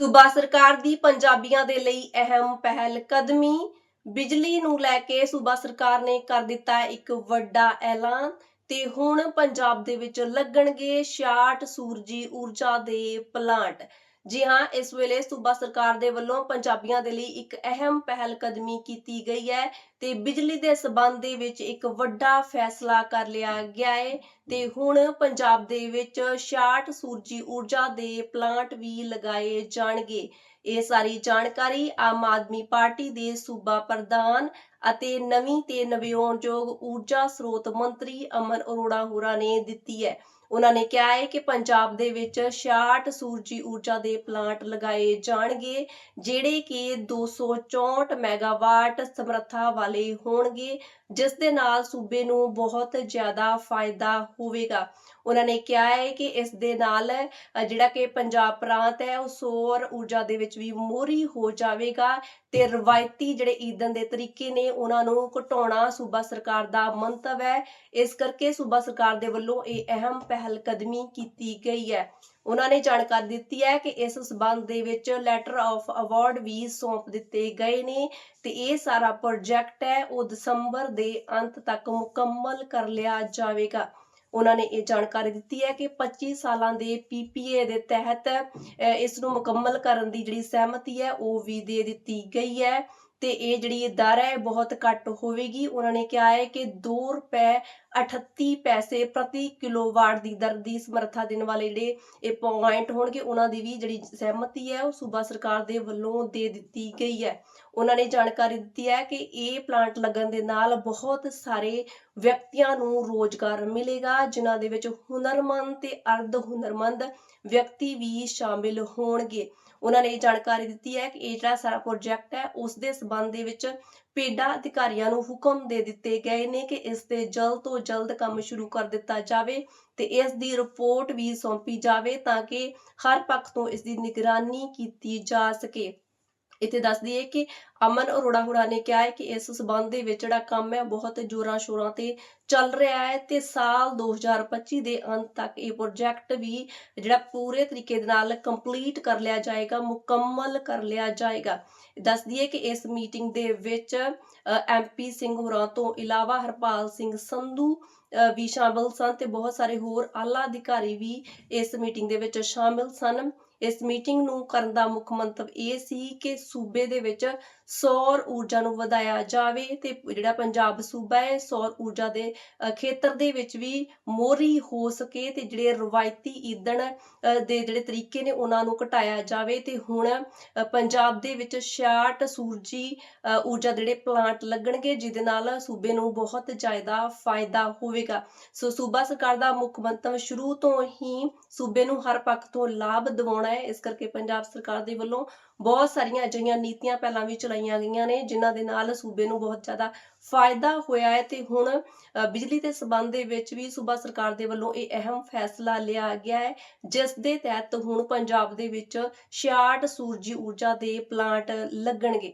ਸੂਬਾ ਸਰਕਾਰ ਦੀ ਪੰਜਾਬੀਆਂ ਦੇ ਲਈ ਅਹਿਮ ਪਹਿਲ ਕਦਮੀ, ਬਿਜਲੀ ਨੂੰ ਲੈ ਕੇ ਸੂਬਾ ਸਰਕਾਰ ਨੇ ਕਰ ਦਿੱਤਾ ਹੈ ਇੱਕ ਵੱਡਾ ਐਲਾਨ ਤੇ ਹੁਣ ਪੰਜਾਬ ਦੇ ਵਿੱਚ ਲੱਗਣਗੇ 66 ਸੂਰਜੀ ਊਰਜਾ ਦੇ ਪਲਾਂਟ। ਜੀ ਹਾਂ, ਇਸ ਵੇਲੇ ਸੂਬਾ ਸਰਕਾਰ ਦੇ ਵੱਲੋਂ ਪੰਜਾਬੀਆਂ ਦੇ ਲਈ ਇੱਕ ਅਹਿਮ ਪਹਿਲ ਕਦਮੀ ਕੀਤੀ ਗਈ ਹੈ ਤੇ ਬਿਜਲੀ ਦੇ ਸਬੰਧ ਦੇ ਵਿੱਚ ਇੱਕ ਵੱਡਾ ਫੈਸਲਾ ਕਰ ਲਿਆ ਗਿਆ ਹੈ ਤੇ ਹੁਣ ਪੰਜਾਬ ਦੇ ਵਿੱਚ 66 ਸੂਰਜੀ ਊਰਜਾ ਦੇ ਪਲਾਂਟ ਵੀ ਲਗਾਏ ਜਾਣਗੇ। ਇਹ ਸਾਰੀ ਜਾਣਕਾਰੀ ਆਮ ਆਦਮੀ ਪਾਰਟੀ ਦੇ ਸੂਬਾ ਪ੍ਰਧਾਨ ਅਤੇ ਨਵੀਂ ਤੇ ਨਵਿਆਉਣਯੋਗ ਊਰਜਾ ਸਰੋਤ ਮੰਤਰੀ ਅਮਨ ਅਰੋੜਾ ਹੋਰਾਂ ਨੇ ਦਿੱਤੀ ਹੈ। ਉਹਨਾਂ ਨੇ ਕਿਹਾ ਹੈ ਕਿ ਪੰਜਾਬ ਦੇ ਵਿੱਚ 66 ਸੂਰਜੀ ਊਰਜਾ ਦੇ ਪਲਾਂਟ ਲਗਾਏ ਜਾਣਗੇ, ਜਿਹੜੇ ਕਿ 264 ਮੈਗਾਵਾਟ ਸਮਰੱਥਾ ਵਾਲੇ ਹੋਣਗੇ, ਜਿਸ ਦੇ ਨਾਲ ਸੂਬੇ ਨੂੰ ਬਹੁਤ ਜ਼ਿਆਦਾ ਫਾਇਦਾ ਹੋਵੇਗਾ। ਉਹਨਾਂ ਨੇ ਕਿਹਾ ਹੈ ਕਿ ਇਸ ਦੇ ਨਾਲ ਜਿਹੜਾ ਕਿ ਪੰਜਾਬ ਪ੍ਰਾਂਤ ਹੈ, ਉਹ ਸੌਰ ਊਰਜਾ ਦੇ ਵਿੱਚ ਵੀ ਮੋਹਰੀ ਹੋ ਜਾਵੇਗਾ ਤੇ ਰਵਾਇਤੀ ਜਿਹੜੇ ਈਂਧਨ ਦੇ ਤਰੀਕੇ ਨੇ ਉਹਨਾਂ ਨੂੰ ਘਟਾਉਣਾ ਸੂਬਾ ਸਰਕਾਰ ਦਾ ਮੰਤਵ ਹੈ। ਇਸ ਕਰਕੇ ਸੂਬਾ ਸਰਕਾਰ ਦੇ ਵੱਲੋਂ ਇਹ ਅਹਿਮ ਪਹਿਲ ਕਦਮੀ ਕੀਤੀ ਗਈ ਹੈ। ਉਹਨਾਂ ਨੇ ਜਾਣਕਾਰੀ ਦਿੱਤੀ ਹੈ ਕਿ ਇਸ ਸਬੰਧ ਦੇ ਵਿੱਚ ਲੈਟਰ ਆਫ ਅਵਾਰਡ ਵੀ ਸੌਂਪ ਦਿੱਤੇ ਗਏ ਨੇ ਤੇ ਇਹ ਸਾਰਾ ਪ੍ਰੋਜੈਕਟ ਹੈ, ਉਹ ਦਸੰਬਰ ਦੇ ਅੰਤ ਤੱਕ ਮੁਕੰਮਲ ਕਰ ਲਿਆ ਜਾਵੇਗਾ। ਉਹਨਾਂ ਨੇ ਇਹ ਜਾਣਕਾਰੀ ਦਿੱਤੀ ਹੈ ਕਿ 25 ਸਾਲਾਂ ਦੇ ਪੀਪੀਏ ਦੇ ਤਹਿਤ ਇਸ ਨੂੰ ਮੁਕੰਮਲ ਕਰਨ ਦੀ ਜਿਹੜੀ ਸਹਿਮਤੀ ਹੈ, ਉਹ ਵੀ ਦੇ ਦਿੱਤੀ ਗਈ ਹੈ। ਤੇ ਇਹ ਜਿਹੜੀ ਦਰ ਹੈ ਬਹੁਤ ਘੱਟ ਹੋਵੇਗੀ। ਉਹਨਾਂ ਨੇ ਕਿਹਾ ਹੈ ਕਿ 2 ਰੁਪਏ 38 ਪੈਸੇ ਪ੍ਰਤੀ ਕਿਲੋਵਾਟ ਦੀ ਦਰ ਦੀ ਸਮਰੱਥਾ ਦੇਣ ਵਾਲੇ ਜਿਹੜੇ ਇਹ ਪੁਆਇੰਟ ਹੋਣਗੇ, ਉਹਨਾਂ ਦੀ ਵੀ ਜਿਹੜੀ ਸਹਿਮਤੀ ਹੈ, ਉਹ ਸੂਬਾ ਸਰਕਾਰ ਦੇ ਵੱਲੋਂ ਦੇ ਦਿੱਤੀ ਗਈ ਹੈ। ਉਹਨਾਂ ਨੇ ਜਾਣਕਾਰੀ ਦਿੱਤੀ ਹੈ ਕਿ ਇਹ ਪਲਾਂਟ ਲੱਗਣ ਦੇ ਨਾਲ ਬਹੁਤ ਸਾਰੇ ਵਿਅਕਤੀਆਂ ਨੂੰ ਰੋਜ਼ਗਾਰ ਮਿਲੇਗਾ, ਜਿਨ੍ਹਾਂ ਦੇ ਵਿੱਚ ਹੁਨਰਮੰਦ ਤੇ ਅਰਧ ਹੁਨਰਮੰਦ ਵਿਅਕਤੀ ਵੀ ਸ਼ਾਮਿਲ ਹੋਣਗੇ। ਉਹਨਾਂ ਨੇ ਜਾਣਕਾਰੀ ਦਿੱਤੀ ਹੈ ਕਿ ਇਹ ਜਿਹੜਾ ਸਾਰਾ ਪ੍ਰੋਜੈਕਟ ਹੈ, ਉਸ ਦੇ ਸਬੰਧ ਦੇ ਵਿੱਚ ਪੇਡਾ ਅਧਿਕਾਰੀਆਂ ਨੂੰ ਹੁਕਮ ਦੇ ਦਿੱਤੇ ਗਏ ਨੇ ਕਿ ਇਸ ਤੇ ਜਲਦ ਤੋਂ ਜਲਦ ਕੰਮ ਸ਼ੁਰੂ ਕਰ ਦਿੱਤਾ ਜਾਵੇ ਤੇ ਇਸ ਦੀ ਰਿਪੋਰਟ ਵੀ ਸੌਂਪੀ ਜਾਵੇ ਤਾਂ ਕਿ ਹਰ ਪੱਖ ਤੋਂ ਇਸ ਦੀ ਨਿਗਰਾਨੀ ਕੀਤੀ ਜਾ ਸਕੇ। ਇੱਥੇ ਦੱਸ ਦਈਏ ਕਿ ਅਮਨ ਅਰੋੜਾ ਹੁੜਾ ਨੇ ਕਿਹਾ ਹੈ ਕਿ ਇਸ ਸਬੰਧ ਦੇ ਵਿੱਚ ਜਿਹੜਾ ਕੰਮ ਹੈ ਬਹੁਤ ਜ਼ੋਰਾਂ ਸ਼ੋਰਾਂ ਤੇ ਚੱਲ ਰਿਹਾ ਹੈ ਤੇ ਸਾਲ 2025 ਦੇ ਅੰਤ ਤੱਕ ਇਹ ਪ੍ਰੋਜੈਕਟ ਵੀ ਜਿਹੜਾ ਪੂਰੇ ਤਰੀਕੇ ਦੇ ਨਾਲ ਕੰਪਲੀਟ ਕਰ ਲਿਆ ਜਾਏਗਾ, ਮੁਕੰਮਲ ਕਰ ਲਿਆ ਜਾਏਗਾ। ਦੱਸ ਦਈਏ ਕਿ ਇਸ ਮੀਟਿੰਗ ਦੇ ਵਿੱਚ ਐਮਪੀ ਸਿੰਘ ਹੋਰਾਂ ਤੋਂ ਇਲਾਵਾ ਹਰਪਾਲ ਸਿੰਘ ਸੰਧੂ ਵੀ ਸ਼ਾਮਲ ਸਨ ਤੇ ਬਹੁਤ ਸਾਰੇ ਹੋਰ ਆਲਾ ਅਧਿਕਾਰੀ ਵੀ ਇਸ ਮੀਟਿੰਗ ਦੇ ਵਿੱਚ ਸ਼ਾਮਿਲ ਸਨ। ਇਸ ਮੀਟਿੰਗ ਨੂੰ ਕਰਨ ਦਾ ਮੁੱਖ ਮੰਤਵ ਇਹ ਸੀ ਕਿ ਸੂਬੇ ਦੇ ਵਿੱਚ ਸੌਰ ਊਰਜਾ ਨੂੰ ਵਧਾਇਆ ਜਾਵੇ ਤੇ ਜਿਹੜਾ ਪੰਜਾਬ ਸੂਬਾ ਹੈ ਸੌਰ ਊਰਜਾ ਦੇ ਅ, ਖੇਤਰ ਦੇ ਵਿੱਚ ਵੀ ਮੋਹਰੀ ਹੋ ਸਕੇ ਤੇ ਜਿਹੜੇ ਰਵਾਇਤੀ ਈਂਧਣ ਦੇ ਜਿਹੜੇ ਤਰੀਕੇ ਨੇ ਉਹਨਾਂ ਨੂੰ ਘਟਾਇਆ ਜਾਵੇ ਤੇ ਹੁਣ ਪੰਜਾਬ ਦੇ ਵਿੱਚ 66 ਸੂਰਜੀ ਊਰਜਾ ਜਿਹੜੇ ਪਲਾਂਟ ਲੱਗਣਗੇ ਜਿਹਦੇ ਨਾਲ ਸੂਬੇ ਨੂੰ ਬਹੁਤ ਜ਼ਿਆਦਾ ਫਾਇਦਾ ਹੋਵੇਗਾ। ਸੋ ਸੂਬਾ ਸਰਕਾਰ ਦਾ ਮੁੱਖ ਮੰਤਵ ਸ਼ੁਰੂ ਤੋਂ ਹੀ ਸੂਬੇ ਨੂੰ ਹਰ ਪੱਖ ਤੋਂ ਲਾਭ ਦਿਵਾਉਣਾ ਹੈ। ਇਸ ਕਰਕੇ ਪੰਜਾਬ ਸਰਕਾਰ ਦੇ ਵੱਲੋਂ ਬਹੁਤ ਸਾਰੀਆਂ ਅਜਿਹੀਆਂ ਨੀਤੀਆਂ ਪਹਿਲਾਂ ਵੀ ਚਲਾਈਆਂ ਗਈਆਂ ਨੇ, ਜਿਨ੍ਹਾਂ ਦੇ ਨਾਲ ਸੂਬੇ ਨੂੰ ਬਹੁਤ ਜ਼ਿਆਦਾ ਫਾਇਦਾ ਹੋਇਆ ਹੈ। ਤੇ ਹੁਣ ਬਿਜਲੀ ਦੇ ਸਬੰਧ ਦੇ ਵਿੱਚ ਵੀ ਸੂਬਾ ਸਰਕਾਰ ਦੇ ਵੱਲੋਂ ਇਹ ਅਹਿਮ ਫੈਸਲਾ ਲਿਆ ਗਿਆ ਹੈ, ਜਿਸ ਦੇ ਤਹਿਤ ਹੁਣ ਪੰਜਾਬ ਦੇ ਵਿੱਚ 66 ਸੂਰਜੀ ਊਰਜਾ ਦੇ ਪਲਾਂਟ ਲੱਗਣਗੇ।